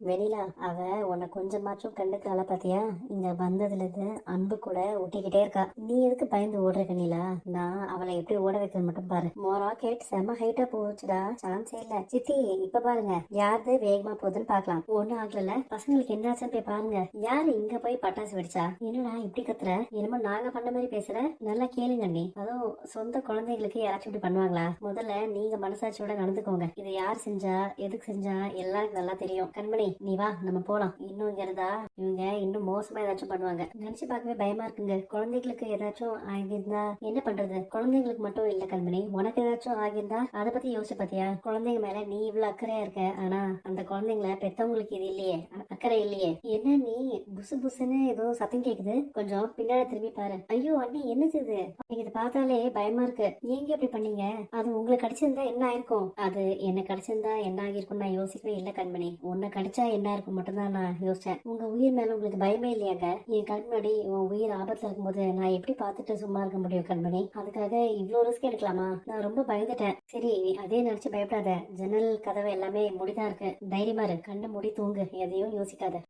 வெளியில அவ உன்னை கொஞ்சமாச்சும் கண்டுக்கல பாத்தியா? இங்க வந்ததுல இருந்து அன்பு கூட ஒட்டிக்கிட்டே இருக்கா. நீ எதுக்கு பயந்து ஓடுற கண்ணிலா நான் அவளை எப்படி ஓட வைக்கிறது மட்டும் பாரு. மோரா கேட் செம ஹைட்டா போச்சுடா. சான்ஸே இல்ல. சித்தி இப்ப பாருங்க. யாருது வேகமா போகுதுன்னு பாக்கலாம். ஒண்ணு ஆகல பசங்களுக்கு என்னாச்சுன்னு போய் பாருங்க. யாரு இங்க போய் பட்டாசு வெடிச்சா? என்னடா இப்படி கத்துற? என்னமோ நாங்க பண்ண மாதிரி பேசுற? நல்லா கேளுங்க நீ அதுவும் சொந்த குழந்தைங்களுக்கு யாராச்சும் இப்படி பண்ணுவாங்களா? முதல்ல நீங்க மனசாட்சியோட நடந்துக்கோங்க. இதை யார் செஞ்சா எதுக்கு செஞ்சா? எல்லாருக்கும் நல்லா தெரியும். கண்மணி நீ வா நம்ம போலாம். இன்னும் இங்க இருந்தா இவங்க இன்னும் மோசமா ஏதாச்சும் பண்ணுவாங்க. நினைச்சு பார்க்கவே பயமா இருக்குங்க. குழந்தைகளுக்கு ஏதாச்சும் ஆகியிருந்தா என்ன பண்றது? குழந்தைங்களுக்கு மட்டும் இல்ல கண்மணி உனக்கு ஏதாச்சும் ஆகியிருந்தா அதை பத்தி யோசிச்சு பாத்தியா குழந்தைங்க மேல நீ இவ்வளவு அக்கறையா இருக்க. ஆனா அந்த குழந்தைங்கள பெத்தவங்களுக்கு இது இல்லையே. அக்கறை இல்லையே. என்ன நீ புசு புசுன்னு ஏதோ சத்தம் கேக்குது? கொஞ்சம் பின்னாடி திரும்பி பாரு. ஐயோ அண்ணி என்னது இது? எனக்கு இது பார்த்தாலே பயமா இருக்கு. நீங்க எப்படி பண்ணீங்க? அது உங்களுக்கு கிடைச்சிருந்தா என்ன ஆயிருக்கும்? அது என்ன கிடைச்சிருந்தா என்ன ஆகிருக்கும் நான் யோசிக்கவே இல்ல கண்மணி. உன்னை கடிச்சா என்ன இருக்கும் மட்டும்தான் நான் யோசிச்சேன். உங்க உயிர் மேல உங்களுக்கு பயமே இல்லையாங்க? என் கண் முன்னாடி உன் உயிர் ஆபத்துல இருக்கும்போது நான் எப்படி பார்த்துட்டு சும்மா இருக்க முடியும் கண்மணி? அதுக்காக இவ்வளவு ரிஸ்க் எடுக்கலாமா? நான் ரொம்ப பயந்துட்டேன். சரி அதே நினைச்சு பயப்படாத. ஜன்னல் கதவு எல்லாமே முடிதான் இருக்கு. தைரியமா இரு. கண்ணை முடி தூங்கு. எதையும் யோசிக்காத.